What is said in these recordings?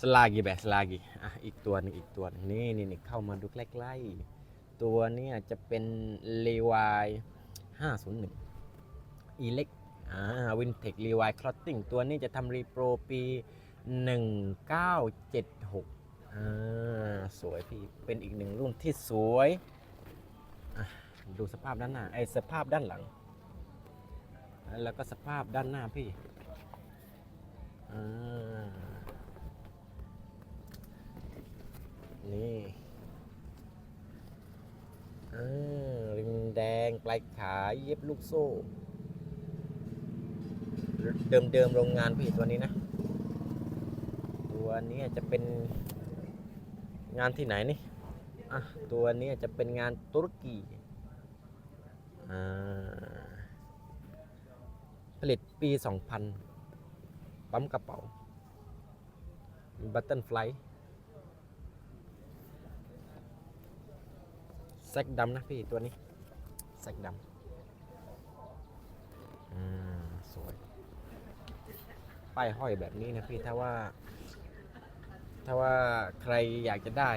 สลากีแบบสลากีอะอีกตัวนึงอีกตัวนึงนี่นี่นี่เข้ามาดูใกล้ๆตัวเนี้จะเป็นเลวาย501อีเล็กอ่าวินเทครีวายคลอตติ้งตัวนี้จะทำรีโปรปี 1976อ่าสวยพี่ เป็นอีกหนึ่งรุ่นที่สวยดูสภาพด้านหน้าไอสภาพด้านหลัง แล้วก็สภาพด้านหน้าพี่ นี่อริมแดงปลายขาเย็บลูกโซ่ เดิมๆโรงงานพี่ตัวนี้นะ ตัวนี้จะเป็นงานที่ไหนนี่อะตัวนี้จะเป็นงานตุรกีอ่าผลิตปี 2000 ปั๊มกระเป๋าบัตเทิลไฟล์ ซกดำนะพี่ตัวนี้แซกดำอ่าสวยป้ายห้อยแบบนี้นะพี่ถ้าว่า ถ้าว่าใครอยากจะได้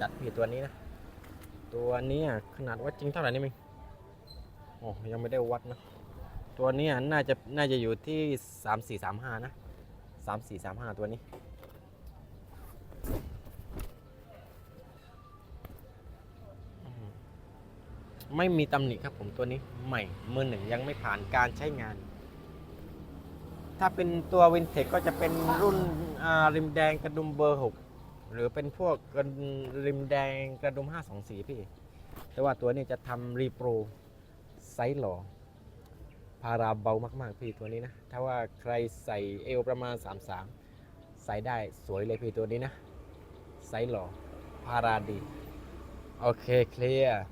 จัดพี่ตัวนี้นะ ตัวนี้ขนาดวัดจริงเท่าไหร่นี่มิงโอ้ยังไม่ได้วัดนะ ตัวนี้น่าจะน่าจะอยู่ที่3 4 3 5นะ3 4 3 5ตัวนี้ ไม่มีตำหนิครับผมตัวนี้ใหม่มือหนึ่งยังไม่ผ่านการใช้งาน ถ้าเป็นตัววินเทจก็จะเป็นรุ่นริมแดงกระดุมเบอร์ 6 หรือเป็นพวกริมแดงกระดุม 524 พี่ แต่ว่าตัวนี้จะทำรีโปรไซส์หล่อพาราเบามาก ๆ พี่ตัวนี้นะ ถ้าว่าใครใส่เอวประมาณ 33 ใส่ได้สวยเลยพี่ตัวนี้นะ ไซส์หล่อพาราดี โอเคเคลียร์